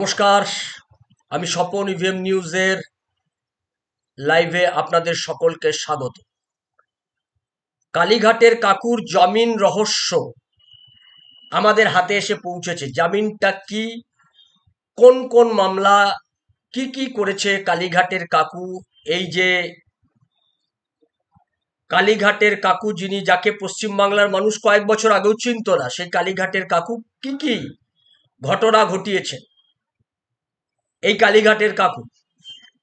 নমস্কার, আমি স্বপন ইভিএম নিউজের লাইভে আপনাদের সকলকে স্বাগত। কালীঘাটের কাকুর জামিন রহস্য আমাদের হাতে এসে পৌঁছেছে। জামিনটা কি? কোন কোন মামলা? কি কি করেছে কালীঘাটের কাকু? এই যে কালীঘাটের কাকু যিনি, যাকে পশ্চিমবাংলার মানুষ কয়েক বছর আগেও চিনত না, সেই কালীঘাটের কাকু কি কি ঘটনা ঘটিয়েছেন? এই কালীঘাটের কাকু।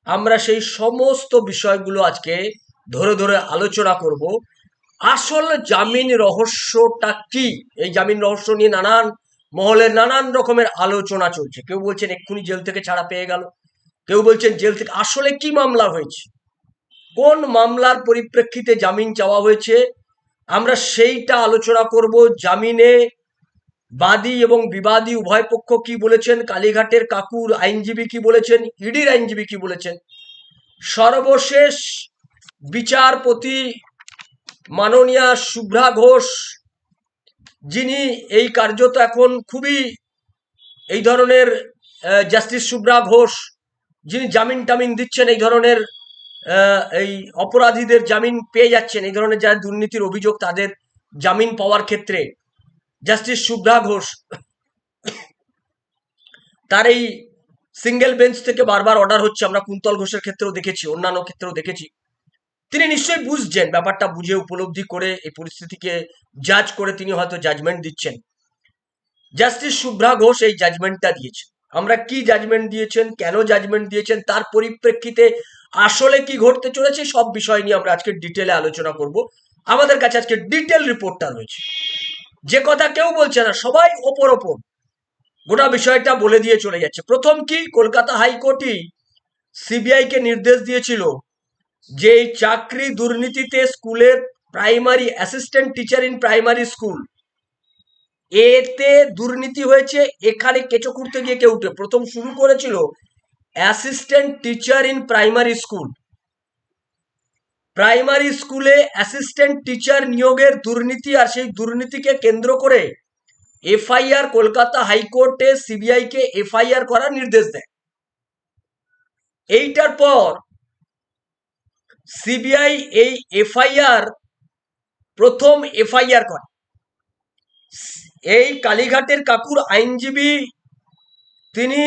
আমরা সেই সমস্ত বিষয়গুলো আজকে ধরে ধরে আলোচনা করব। আসল জামিন রহস্যটা কি? এই জামিন রহস্য নিয়ে নানান মহলের নানান রকমের আলোচনা চলছে। কেউ বলছেন, এক্ষুনি জেল থেকে ছাড়া পেয়ে গেল। কেউ বলছেন, জেল থেকে আসলে কি মামলা হয়েছে? কোন মামলার পরিপ্রেক্ষিতে জামিন চাওয়া হয়েছে? আমরা সেইটা আলোচনা করব জামিনে বাদী এবং বিবাদী উভয় পক্ষ কি বলেছেন? কালীঘাটের কাকুর আইনজীবী কি বলেছেন? ইডির আইনজীবী কি বলেছেন? সর্বশেষ বিচারপতি মাননীয়া শুভ্রা ঘোষ, যিনি এই কার্যত এখন খুবই এই ধরনের জাস্টিস শুভ্রা ঘোষ, যিনি জামিন টামিন দিচ্ছেন, এই ধরনের এই অপরাধীদের জামিন পেয়ে যাচ্ছেন, এই ধরনের যারা দুর্নীতির অভিযোগ তাদের জামিন পাওয়ার ক্ষেত্রে। জাস্টিস শুভ্রা ঘোষ তার এই সিঙ্গেল বেঞ্চ থেকে বারবার অর্ডার হচ্ছে, আমরা কুন্তল ঘোষের ক্ষেত্রেও দেখেছি, অন্যান্য ক্ষেত্রেও দেখেছি। তিনি নিশ্চয়ই বুঝছেন, ব্যাপারটা বুঝে উপলব্ধি করে, এই পরিস্থিতিকে জাজ করে তিনি হয়তো জাজমেন্ট দিচ্ছেন। জাস্টিস শুভ্রা ঘোষ এই জাজমেন্টটা দিয়েছেন। আমরা কি জাজমেন্ট দিয়েছেন, কেন জাজমেন্ট দিয়েছেন, তার পরিপ্রেক্ষিতে আসলে কি ঘটতে চলেছে, সব বিষয় নিয়ে আমরা আজকে ডিটেলে আলোচনা করব। আমাদের কাছে আজকে ডিটেল রিপোর্টটা রয়েছে। যে কথা কেউ বলছে না, সবাই ওপর ওপর। গোটা বিষয়টা বলে দিয়ে চলে যাচ্ছে। প্রথম কি? কলকাতা হাইকোর্টই সিবিআই কে নির্দেশ দিয়েছিল যে চাকরি দুর্নীতিতে স্কুলের primary assistant teacher in primary school. এতে দুর্নীতি হয়েছে, এখানে কেঁচো খুঁড়তে গিয়ে কেউ উঠে প্রথম শুরু করেছিল assistant teacher in primary school. Primary স্কুলে অ্যাসিস্ট্যান্ট টিচার নিয়োগের দুর্নীতি আর সেই দুর্নীতিকে কেন্দ্র করে এফআইআর কলকাতা হাইকোর্টে সিবিআই কে এফআইআর করার নির্দেশ দেয়। এইটার পর সিবিআই এই এফআইআর, প্রথম এফআইআর করে। এই কালীঘাটের কাকুর আইনজীবী, তিনি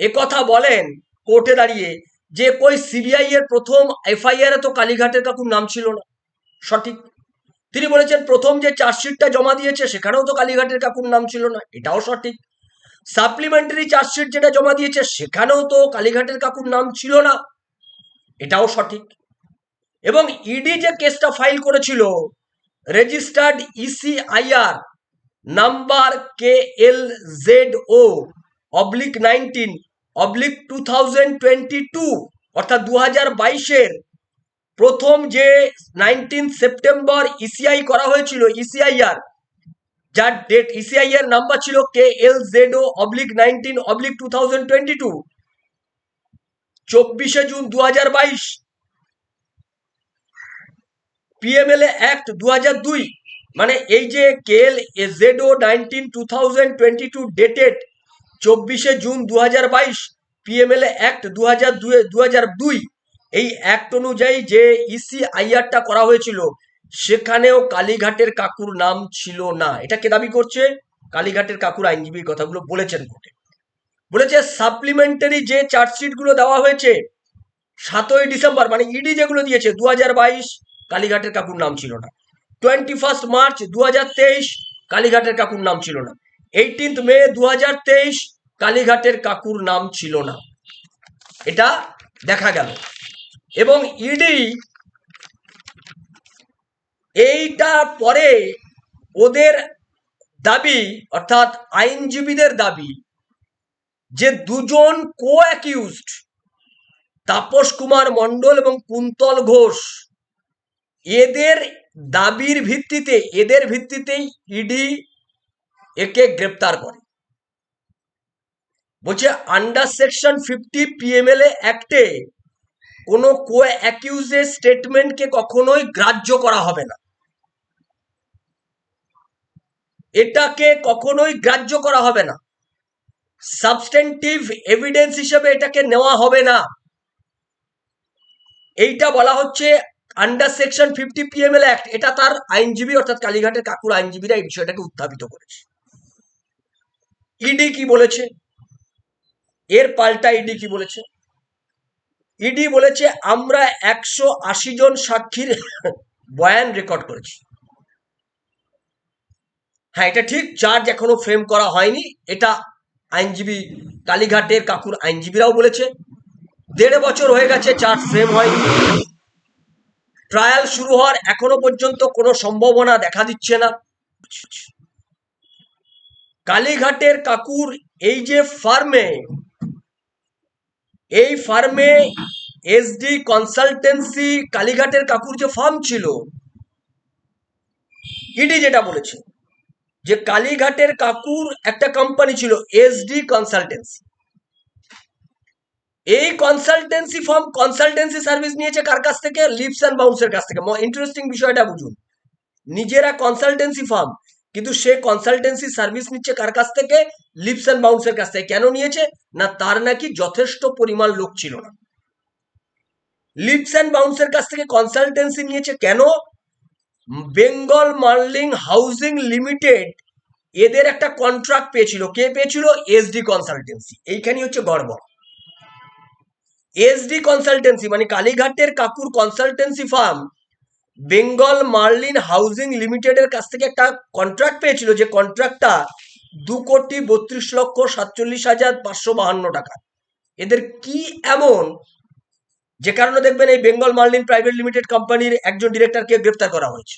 একথা বলেন কোর্টে দাঁড়িয়ে যে কই সিবিআই এর প্রথম এফআইআর তো কালীঘাটের কাকুর নাম ছিল না। সঠিক। তিনি বলেছেন, প্রথম যে চার্জশিটটা জমা দিয়েছে, সেখানেও তো কালীঘাটের কাকুর নাম ছিল না। এটাও সঠিক। সাপ্লিমেন্টারি চার্জশিট যেটা জমা দিয়েছে, সেখানেও তো কালীঘাটের কাকুর নাম ছিল না। এটাও সঠিক। এবং ইডি যে কেসটা ফাইল করেছিল, registered ECIR number K L Z O oblique nineteen oblique two thousand twenty two, অর্থাৎ দু হাজার বাইশের প্রথম যে নাইনটিন সেপ্টেম্বর ইসিআই করা হয়েছিল ইসিআইআর যার ডেট ইসিআই এর নাম্বার ছিল K L Z O oblique nineteen, oblique two thousand twenty two. চব্বিশে জুন দু হাজার বাইশ পিএমএলএ অ্যাক্ট দু হাজার দুই মানে এই যে K KL Z O nineteen two thousand twenty two dated চব্বিশে জুন দু হাজার বাইশ পিএমএলএ অ্যাক্ট দু হাজার দুই দু হাজার দুই। এই অ্যাক্ট অনুযায়ী যে ইসি আইআরটা করা হয়েছিল, সেখানেও কালীঘাটের কাকুর নাম ছিল না। এটা কে দাবি করছে? কালীঘাটের কাকুর আইনজীবীর কথাগুলো বলেছেন কোর্টে। বলেছে সাপ্লিমেন্টারি যে চার্জশিটগুলো দেওয়া হয়েছে, সাতই ডিসেম্বর মানে ইডি যেগুলো দিয়েছে দু হাজার বাইশ, কালীঘাটের কাকুর নাম ছিল না। টোয়েন্টি ফার্স্ট মার্চ দু হাজার তেইশ, কালীঘাটের কাকুর নাম ছিল না। এইটিন্থ মে দু হাজার তেইশ কালীঘাটের কাকুর নাম ছিল না। এটা দেখা গেল। এবং ইডি এইটা পরে ওদের দাবি, অর্থাৎ আইনজীবীদের দাবি, যে দুজন কো অ্যাকিউজড তাপস কুমার মণ্ডল এবং কুন্তল ঘোষ, এদের দাবির ভিত্তিতে, এদের ভিত্তিতেই ইডি একে গ্রেপ্তার করে। বলছে আন্ডার সেকশন ফিফটি পিএমএলএ অ্যাক্টে কোনো কো অ্যাকিউজের স্টেটমেন্টকে কখনোই গ্রাহ্য করা হবে না। এটাকে কখনোই গ্রাহ্য করা হবে না। সাবস্টেন্টিভ এভিডেন্স হিসেবে এটাকে নেওয়া হবে না। এইটা বলা হচ্ছে under section fifty PML act এটা তার আইনজীবী অর্থাৎ কালীঘাটের কাকুর আইনজীবীরা এই বিষয়টাকে উত্থাপিত করেছে। ইডি কি বলেছে? এর পাল্টা ইডি কি বলেছে? ইডি বলেছে, আমরা একশো আশি জন সাক্ষীর বয়ান রেকর্ড করেছি। হ্যাঁ এটা ঠিক চার্জ এখনও ফ্রেম করা হয়নি, এটা আইনজীবী কালীঘাটের কাকুর আইনজীবীরাও বলেছে। দেড় বছর হয়ে গেছে চার্জ ফ্রেম হয়নি। ট্রায়াল শুরু হওয়ার এখনও পর্যন্ত কোনো সম্ভাবনা দেখা দিচ্ছে না। কালীঘাটের কাকুর এই যে ফার্মে এই ফার্মে এসডি কনসালটেন্সি কালীঘাটের কাকুর যে ফার্ম ছিল ইডি যেটা বলেছে, যে কালীঘাটের কাকুর একটা কোম্পানি ছিল এসডি কনসালটেন্সি এই কনসালটেন্সি ফার্ম কনসালটেন্সি সার্ভিস নিয়েছে কার কাছ থেকে? লিপস অ্যান্ড বাউন্সের কাছ থেকে। ইন্টারেস্টিং বিষয়টা বুঝুন। নিজেরা কনসালটেন্সি ফার্ম কিন্তু সে কনসালটেন্সি সার্ভিস নিচ্ছে কার কাছ থেকে? লিপস অ্যান্ড বাউন্সের কাছ থেকে। কেন নিয়েছে? না, তার নাকি যথেষ্ট পরিমাণ লোক ছিল। না লিপস অ্যান্ড বাউন্সের কাছ থেকে কনসালটেন্সি নিয়েছে কেন? বেঙ্গল মার্লিং হাউজিং লিমিটেড এদের একটা কন্ট্রাক্ট পেয়েছিল। কে পেয়েছিল? এসডি কনসালটেন্সি এইখানে হচ্ছে গড়বড়। এসডি কনসালটেন্সি মানে কালীঘাটের কাকুর consultancy firm Bengal Marlin housing লিমিটেডের কাছ থেকে একটা কন্ট্রাক্ট পেয়েছিল যে কন্ট্রাক্টটা দু কোটি বত্রিশ লক্ষ সাতচল্লিশ হাজার পাঁচশো বাহান্ন টাকা। এদের কি এমন? যে কারণে দেখবেন এই বেঙ্গল মার্লিন প্রাইভেট লিমিটেড কোম্পানির একজন ডিরেক্টরকে গ্রেপ্তার করা হয়েছে।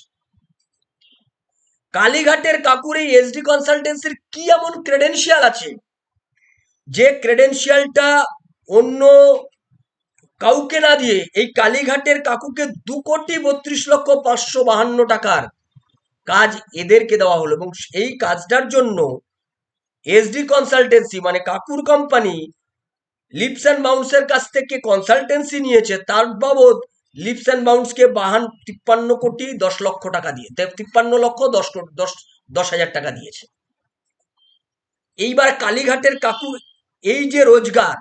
কালীঘাটের কাকুর এই এসডি কনসালটেন্সির কি এমন ক্রেডেন্সিয়াল আছে? যে ক্রেডেন্সিয়ালটা অন্য কাউকে না দিয়ে এই কালীঘাটের কাকুকে দু কোটি বত্রিশ লক্ষ পাঁচশো বাহান্ন টাকার কাজ এদেরকে দেওয়া হলো এবং এই কাজটার জন্য এসডি কনসালটেন্সি মানে কাকুর কোম্পানি লিপস অ্যান্ড বাউন্সের কাছ থেকে কনসালটেন্সি নিয়েছে, তার বাবদ লিপস অ্যান্ড বাউন্সকে বাহান তিপ্পান্ন কোটি দশ লক্ষ টাকা দিয়ে তিপ্পান্ন লক্ষ দশ কোটি, দশ দশ হাজার টাকা দিয়েছে। এইবার কালীঘাটের কাকুর এই যে রোজগার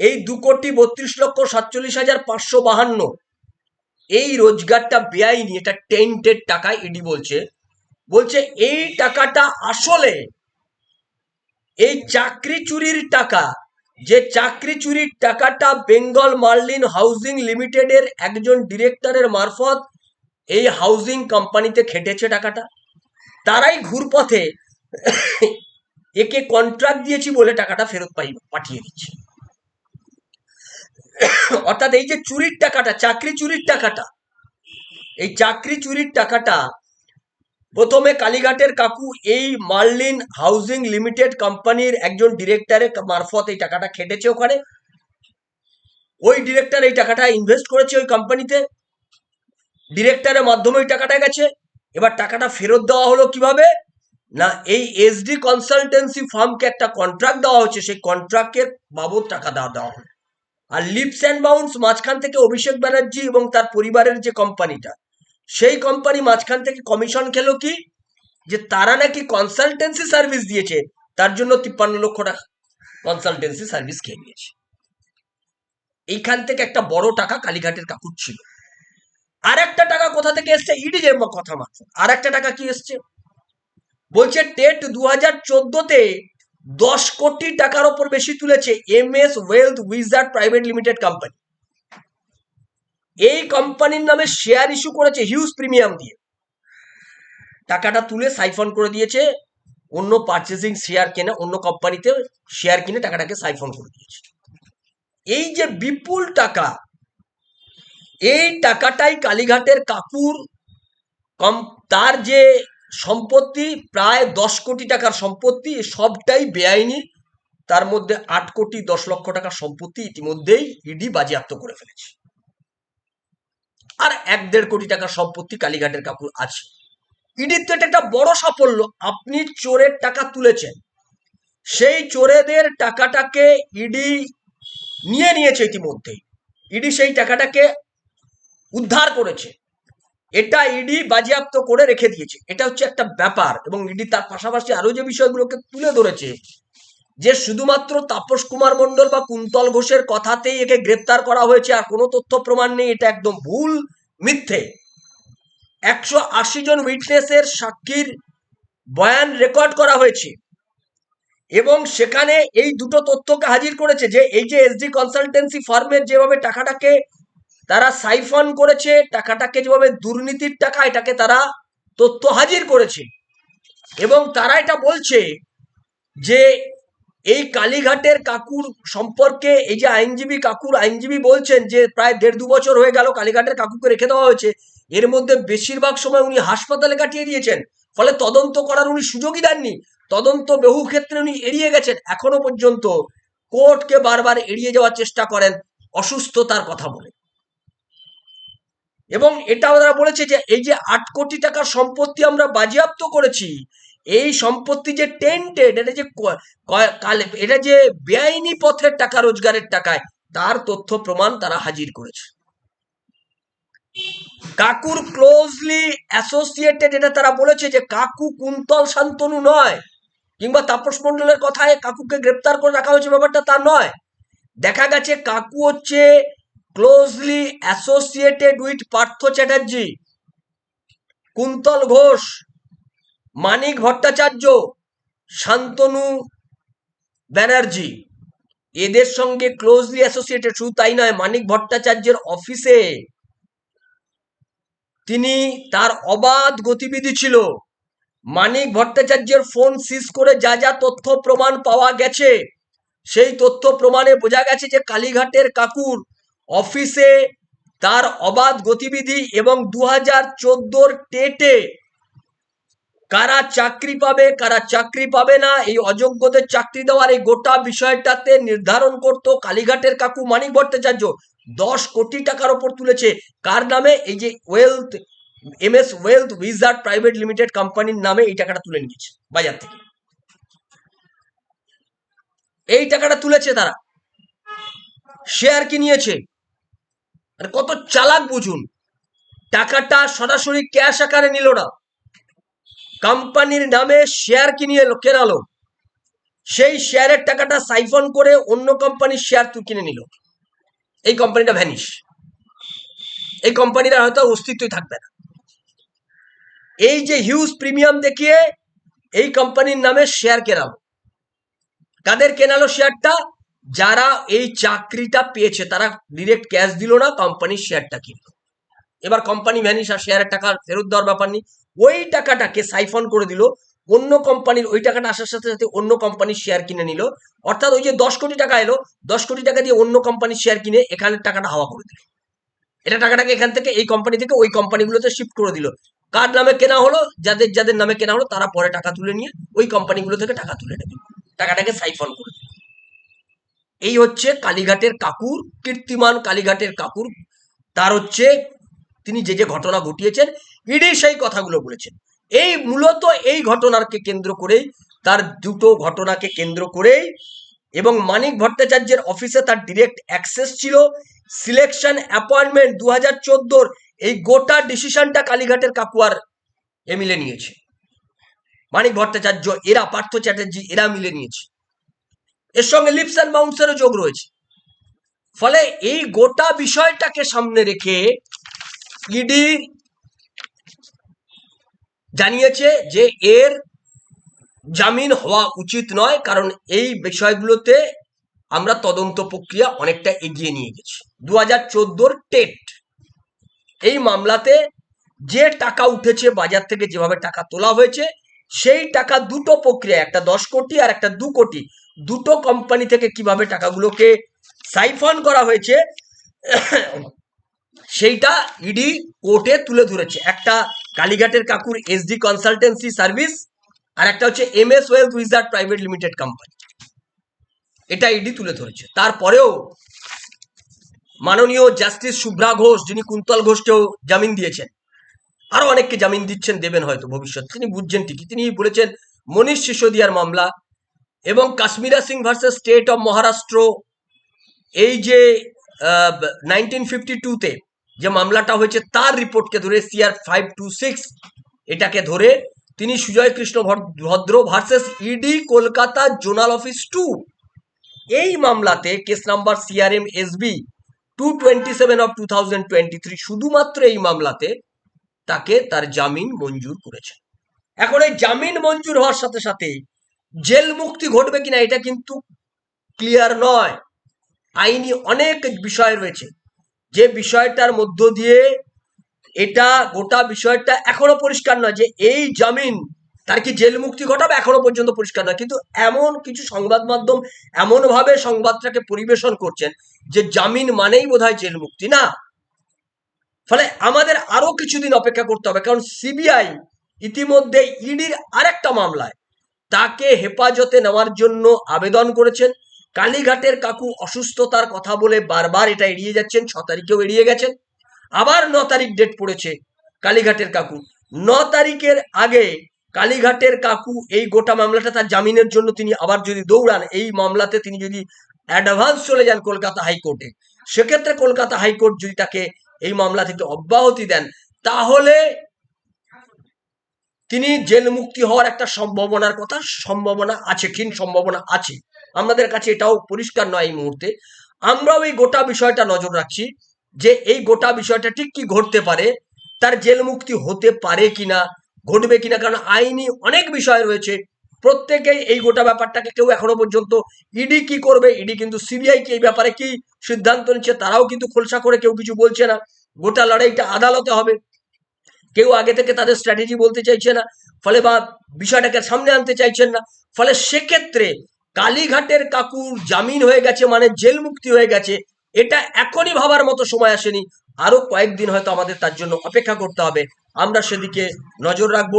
এই দু কোটি বত্রিশ লক্ষ সাতচল্লিশ হাজার পাঁচশো বাহান্ন। এই রোজগারটা বেআইনি, এটা টেন্টেড টাকা ইডি বলছে। বলছে এই টাকাটা আসলে এই চাকরি চুরির টাকা, যে চাকরি চুরির টাকাটা বেঙ্গল মার্লিন হাউজিং লিমিটেডের একজন ডিরেক্টরের মারফত এই হাউজিং কোম্পানিতে খেটেছে টাকাটা। তারাই ঘুরপথে একে কন্ট্রাক্ট দিয়েছি বলে টাকাটা ফেরত পাই পাঠিয়ে দিচ্ছে। অর্থাৎ এই যে চুরির টাকাটা, চাকরি চুরির টাকাটা, এই চাকরি চুরির টাকাটা প্রথমে কালীঘাটের কাকু এই মার্লিন হাউজিং লিমিটেড কোম্পানির একজন ডিরেক্টরের মারফত এই টাকাটা খেটেছে ওখানে। ওই ডিরেক্টর এই টাকাটা ইনভেস্ট করেছে ওই কোম্পানিতে। ডিরেক্টরের মাধ্যমে ওই টাকাটা গেছে। এবার টাকাটা ফেরত দেওয়া হলো কীভাবে? না, এই এসডি কনসালটেন্সি ফার্মকে একটা কন্ট্রাক্ট দেওয়া হচ্ছে সেই কন্ট্রাক্টের বাবদ টাকা দেওয়া দেওয়া হলো। আর লিপস অ্যান্ড বাউন্স মাঝখান থেকে অভিষেক ব্যানার্জি এবং তার পরিবারের যে কোম্পানিটা সেই কোম্পানি মাঝখান থেকে কমিশন খেলো কি? যে তারা নাকি কনসালটেন্সি সার্ভিস দিয়েছে, তার জন্য তিপ্পান্ন লক্ষ টাকা কনসালটেন্সি সার্ভিস খেয়ে নিয়েছে। এইখান থেকে একটা বড় টাকা কালীঘাটের কাকুর ছিল। আর একটা টাকা কোথা থেকে এসছে? ইডি যে কথা মাত্র। আর একটা টাকা কি এসছে? বলছে টেট দু হাজার চোদ্দতে দশ কোটি টাকার ওপর বেশি তুলেছে M S wealth wizard private limited company এই কোম্পানির নামে শেয়ার ইস্যু করেছে হিউজ প্রিমিয়াম দিয়ে। টাকাটা তুলে সাইফন করে দিয়েছে, অন্য পারচেজিং শেয়ার কেনে, অন্য কোম্পানিতে শেয়ার কিনে টাকাটাকে সাইফন করে দিয়েছে। এই যে বিপুল টাকা, এই টাকাটাই কালীঘাটের কাকুর কম, তার যে সম্পত্তি প্রায় দশ কোটি টাকার সম্পত্তি, সবটাই বেআইনি। তার মধ্যে আট কোটি দশ লক্ষ টাকার সম্পত্তি ইতিমধ্যেই ইডি বাজেয়াপ্ত করে ফেলেছে। আর এক দেড় কোটি টাকার সম্পত্তি কালীঘাটের কাকুর আছে। ইডির তো এটা একটা বড় সাফল্য, আপনি চোরের টাকা তুলেছেন। সেই চোরেদের টাকাটাকে ইডি নিয়ে নিয়েছে ইতিমধ্যেই। ইডি সেই টাকাটাকে উদ্ধার করেছে। এটা ইডি বাজেয়াপ্ত করে রেখে দিয়েছে। এটা হচ্ছে একটা ব্যাপার এবং ইডি তার পাশাপাশি আরও যে বিষয়গুলোকে তুলে ধরেছে, যে শুধুমাত্র তাপস কুমার মণ্ডল বা কুন্তল ঘোষের কথাতেই একে গ্রেপ্তার করা হয়েছে আর কোনো তথ্য প্রমাণ নেই, এটা একদম ভুল মিথ্যে। একশো আশি জন উইটনেসের সাক্ষীর বয়ান রেকর্ড করা হয়েছে এবং সেখানে এই দুটো তথ্যকে হাজির করেছে যে এই যে এসডি কনসালটেন্সি ফার্মের যেভাবে টাকাটাকে তারা সাইফন করেছে, টাকাটাকে যেভাবে দুর্নীতির টাকা, এটাকে তারা তথ্য হাজির করেছে। এবং তারা এটা বলছে যে, এই কালীঘাটের কাকুর সম্পর্কে, এই যে আইনজীবী কাকুর, আইনজীবী বলছেন যে, প্রায় দেড় দু বছর হয়ে গেল কালীঘাটের কাকুকে রেখে দেওয়া হয়েছে। এর মধ্যে বেশিরভাগ সময় উনি হাসপাতালে কাটিয়ে দিয়েছেন। ফলে তদন্ত করার উনি সুযোগই দেননি। তদন্ত বহু ক্ষেত্রে উনি এড়িয়ে গেছেন। এখনও পর্যন্ত কোর্টকে বারবার এড়িয়ে যাওয়ার চেষ্টা করেন অসুস্থতার কথা বলে। এবং এটাও তারা বলেছে যে এই যে আট কোটি টাকার সম্পত্তি আমরা বাজেয়াপ্ত করেছি, এই সম্পত্তি যে টেন্টেড এটা যে কালে- এটা যে বেআইনি পথের টাকা, রোজগারের টাকায়, তার তথ্য প্রমাণ তারা হাজির করেছে। কাকুর ক্লোজলি অ্যাসোসিয়েটেড এটা তারা বলেছে যে কাকু কুন্তল শান্তনু নয়, কিংবা তাপস মণ্ডলের কথায় কাকুকে গ্রেপ্তার করে রাখা হয়েছে, ব্যাপারটা তা নয়। দেখা গেছে কাকু হচ্ছে closely associated with Partha Chatterjee Kuntal Ghosh Manik Bhattacharya Shantanu Banerjee এদের সঙ্গে ক্লোজলি অ্যাসোসিয়েটেড শুধু তাই নয়, মানিক ভট্টাচার্যের অফিসে তিনি তার অবাধ গতিবিধি ছিল। মানিক ভট্টাচার্যের ফোন সিজ করে যা যা তথ্য প্রমাণ পাওয়া গেছে, সেই তথ্য প্রমাণে বোঝা গেছে যে কালীঘাটের কাকুর অফিসে তার অবাধ গতিবিধি এবং দু হাজার চোদ্দোর টেটে কারা চাকরি পাবে, কারা চাকরি পাবে না, এই অযোগ্যদের চাকরি দেওয়ার এই গোটা বিষয়টাতে নির্ধারণ করত কালীঘাটের কাকু মানিক ভট্টাচার্য। দশ কোটি টাকার ওপর তুলেছে। কার নামে? এই যে wealth M S wealth wizard private limited কোম্পানির নামে এই টাকাটা তুলে নিয়েছে বাজার থেকে। এই টাকাটা তুলেছে তারা। শেয়ার কি নিয়েছে? আর কত চালাক বুঝুন। টাকাটা সরাসরি ক্যাশ আকারে নিল না। কোম্পানির নামে শেয়ার কিনিয়ে কেনালো। সেই শেয়ারের টাকাটা সাইফন করে অন্য কোম্পানির শেয়ার তুই কিনে নিল। এই কোম্পানিটা ভ্যানিশ এই কোম্পানিটা হয়তো অস্তিত্বই থাকবে না। এই যে হিউজ প্রিমিয়াম দেখিয়ে এই কোম্পানির নামে শেয়ার কেনালো। কাদের কেনালো শেয়ারটা যারা এই চাকরিটা পেয়েছে, তারা ডিরেক্ট ক্যাশ দিল না কোম্পানির শেয়ারটা কিনলো। এবার কোম্পানি ভ্যানিশ আর শেয়ারের টাকা ফেরত দেওয়ার ব্যাপার নেই। ওই টাকাটাকে সাইফন করে দিল, অন্য কোম্পানির ওই টাকাটা আসার সাথে সাথে অন্য কোম্পানির শেয়ার কিনে নিল। অর্থাৎ ওই যে দশ কোটি টাকা এলো, দশ কোটি টাকা দিয়ে অন্য কোম্পানির শেয়ার কিনে এখানে টাকাটা হাওয়া করে দিল। এটা টাকাটাকে এখান থেকে, এই কোম্পানি থেকে ওই কোম্পানিগুলোতে শিফট করে দিল। কার নামে কেনা হলো, যাদের যাদের নামে কেনা হলো, তারা পরে টাকা তুলে নিয়ে ওই কোম্পানিগুলো থেকে টাকা তুলে নেবে। টাকাটাকে সাইফন করে এই হচ্ছে কালীঘাটের কাকুর, কীর্তিমান কালীঘাটের কাকুর। তার হচ্ছে তিনি যে যে ঘটনা ঘটিয়েছেন, ইডি সেই কথাগুলো বলেছেন। এই মূলত এই ঘটনাকে কেন্দ্র করেই, তার দুটো ঘটনাকে কেন্দ্র করেই এবং মানিক ভট্টাচার্যের অফিসে তার ডিরেক্ট অ্যাক্সেস ছিল। সিলেকশন অ্যাপয়েন্টমেন্ট দু হাজার চোদ্দোর এই গোটা ডিসিশনটা কালীঘাটের কাকুয়ার এ মিলে নিয়েছে। মানিক ভট্টাচার্য, এরা পার্থ চ্যাটার্জি, এরা মিলে নিয়েছে। এর সঙ্গে লিপস অ্যান্ড বাউন্সেরও যোগ রয়েছে। ফলে এই গোটা বিষয়টাকে সামনে রেখে ইডি জানিয়েছে যে এর জামিন হওয়া উচিত নয়, কারণ এই বিষয়গুলোতে আমরা তদন্ত প্রক্রিয়া অনেকটা এগিয়ে নিয়ে গেছি। দু হাজার চোদ্দোর টেট, এই মামলাতে যে টাকা উঠেছে, বাজার থেকে যেভাবে টাকা তোলা হয়েছে, সেই টাকা দুটো প্রক্রিয়া একটা দশ কোটি আর একটা দু কোটি দুটো কোম্পানি থেকে কীভাবে টাকাগুলোকে সাইফন করা হয়েছে, সেইটা ইডি কোর্টে তুলে ধরেছে। একটা কালীঘাটের কাকুর এসডি কনসালটেন্সি সার্ভিস আর একটা হচ্ছে M S Wealth Wizard Private Limited company এটা ইডি তুলে ধরেছে। তারপরেও মাননীয় জাস্টিস শুভ্রা ঘোষ, যিনি কুন্তল ঘোষকেও জামিন দিয়েছেন, আরও অনেককে জামিন দিচ্ছেন দেবেন হয়তো ভবিষ্যৎ। তিনি বুঝছেন ঠিকই। তিনি বলেছেন, মনীষ সিসোদিয়ার মামলা এবং Kashmira Singh versus state of Maharashtra, এই যে নাইনটিন ফিফটি টুতে যে মামলাটা হয়েছে, তার রিপোর্টকে ধরে সিআর ফাইভ টু সিক্স এটাকে ধরে তিনি Sujay Krishna Bhadra versus ED Kolkata zonal office two এই মামলাতে case number CRM SB two twenty seven of two thousand twenty three শুধুমাত্র এই মামলাতে তাকে তার জামিন মঞ্জুর করেছে। এখন এই জামিন মঞ্জুর হওয়ার সাথে সাথে জেল মুক্তি ঘটবে কিনা এটা কিন্তু ক্লিয়ার নয়। আইনি অনেক বিষয় রয়েছে। যে বিষয়টার মধ্য দিয়ে এটা গোটা বিষয়টা এখনও পরিষ্কার নয় যে এই জামিন তার কি জেল মুক্তি ঘটাবে এখনও পর্যন্ত পরিষ্কার নয়। কিন্তু এমন কিছু সংবাদ মাধ্যম এমনভাবে সংবাদটাকে পরিবেশন করছেন যে জামিন মানেই বোধহয় জেল মুক্তি না। ফলে আমাদের আরও কিছুদিন অপেক্ষা করতে হবে, কারণ সিবিআই ইতিমধ্যে ইডির আরেকটা মামলায় তাকে হেফাজতে নেওয়ার জন্য আবেদন করেছেন। কালীঘাটের কাকু অসুস্থতার কথা বলে বারবার এটা এড়িয়ে যাচ্ছেন, ছ তারিখেও এড়িয়ে গেছেন। আবার ন তারিখ ডেট পড়েছে কালীঘাটের কাকু। ন তারিখের আগে কালীঘাটের কাকু এই গোটা মামলাটা তার জামিনের জন্য তিনি আবার যদি দৌড়ান, এই মামলাতে তিনি যদি অ্যাডভান্স চলে যান কলকাতা হাইকোর্টে, সেক্ষেত্রে কলকাতা হাইকোর্ট যদি তাকে এই মামলা থেকে অব্যাহতি দেন, তাহলে তিনি জেল মুক্তি হওয়ার একটা সম্ভাবনার কথা, সম্ভাবনা আছে, ক্ষীণ সম্ভাবনা আছে। আমাদের কাছে এটাও পরিষ্কার নয় এই মুহূর্তে। আমরাও এই গোটা বিষয়টা নজর রাখছি যে এই গোটা বিষয়টা ঠিক কি ঘটতে পারে, তার জেল মুক্তি হতে পারে কিনা, ঘটবে কিনা, কারণ আইনি অনেক বিষয় রয়েছে। প্রত্যেকেই এই গোটা ব্যাপারটাকে কেউ এখনও পর্যন্ত ইডি কি করবে, ইডি কিন্তু সিবিআই কি এই ব্যাপারে কি সিদ্ধান্ত নিচ্ছে, তারাও কিন্তু খোলসা করে কেউ কিছু বলছে না। গোটা লড়াইটা আদালতে হবে। কেউ আগে থেকে তাদের স্ট্র্যাটেজি বলতে চাইছে না, ফলে বা বিষয়টাকে সামনে আনতে চাইছেন না, ফলে সেক্ষেত্রে কালীঘাটের কাকুর জামিন হয়ে গেছে মানে জেল মুক্তি হয়ে গেছে, এটা এখনই ভাবার মতো সময় আসেনি, আরও কয়েকদিন হয়তো আমাদের তার জন্য অপেক্ষা করতে হবে, আমরা সেদিকে নজর রাখব,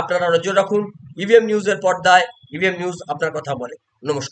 আপনারা নজর রাখুন ইভিএম নিউজের পর্দায় ইভিএম নিউজ আপনার কথা বলে, নমস্কার।